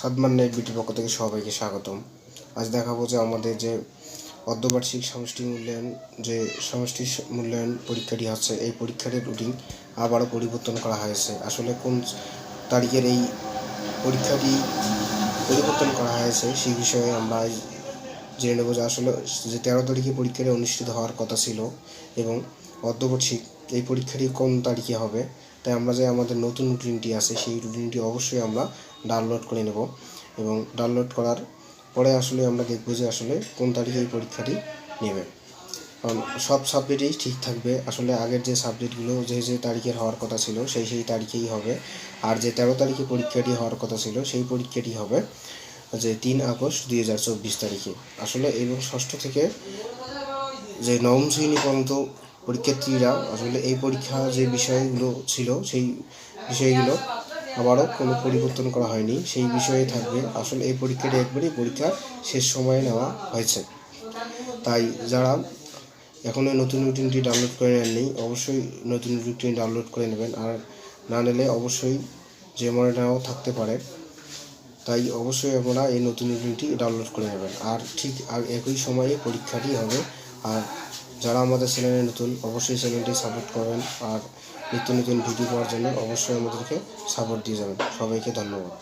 Sadman net বিটির পক্ষ থেকে সবাইকে স্বাগতম। আজ দেখাবো যে আমাদের যে অর্ধবার্ষিক সমষ্টি মূল্যায়ন, যে সমষ্টি মূল্যায়ন পরীক্ষাটি আছে এই পরীক্ষাটির রুটিন আবারও পরিবর্তন করা হয়েছে। আসলে কোন তারিখের এই পরীক্ষাটি পরিবর্তন করা হয়েছে সেই বিষয়ে আমরা জেনে নেব যে আসলে যে তেরো তারিখে পরীক্ষাটি অনুষ্ঠিত হওয়ার কথা ছিল এবং অর্ধবার্ষিক এই পরীক্ষাটি কোন তারিখে হবে, তাই আমরা যে আমাদের নতুন রুটিনটি আছে সেই রুটিনটি অবশ্যই আমরা ডাউনলোড করে নেব। এবং ডাউনলোড করার পরে আসলে আমরা দেখব যে আসলে কোন তারিখে এই পরীক্ষাটি নেবে। কারণ সব সাবজেক্টেই ঠিক থাকবে। আসলে আগের যে সাবজেক্টগুলো যে যে তারিখের হওয়ার কথা ছিল, সেই সেই তারিখেই হবে। আর যে তেরো তারিখে পরীক্ষাটি হওয়ার কথা ছিল, সেই পরীক্ষাটি হবে যে তিন আগস্ট দুই হাজার চব্বিশ তারিখে। আসলে এবং ষষ্ঠ থেকে যে নবম শ্রেণি পর্যন্ত পরীক্ষার্থীরা আসলে এই পরীক্ষা যে বিষয়গুলো ছিল, সেই বিষয়গুলো আবারও কোনো পরিবর্তন করা হয়নি। সেই বিষয়ে থাকবে। আসলে এই পরীক্ষাটি একবারই পরীক্ষা শেষ সময়ে নেওয়া হয়েছে। তাই যারা এখনও নতুন রুটিনটি ডাউনলোড করে নেননি, অবশ্যই নতুন রুটিন ডাউনলোড করে নেবেন। আর না নিলে অবশ্যই যে মনে নাও থাকতে পারে। তাই অবশ্যই আপনারা এই নতুন রুটিনটি ডাউনলোড করে নেবেন। আর ঠিক আর একই সময়ে পরীক্ষাটি হবে। আর যারা আমাদের চ্যানেলে নতুন, অবশ্যই চ্যানেলটি সাপোর্ট করবেন। আর নিত্য নতুন ভিডিও পাওয়ার জন্য অবশ্যই আমাদেরকে সাপোর্ট দিয়ে যাবেন। সবাইকে ধন্যবাদ।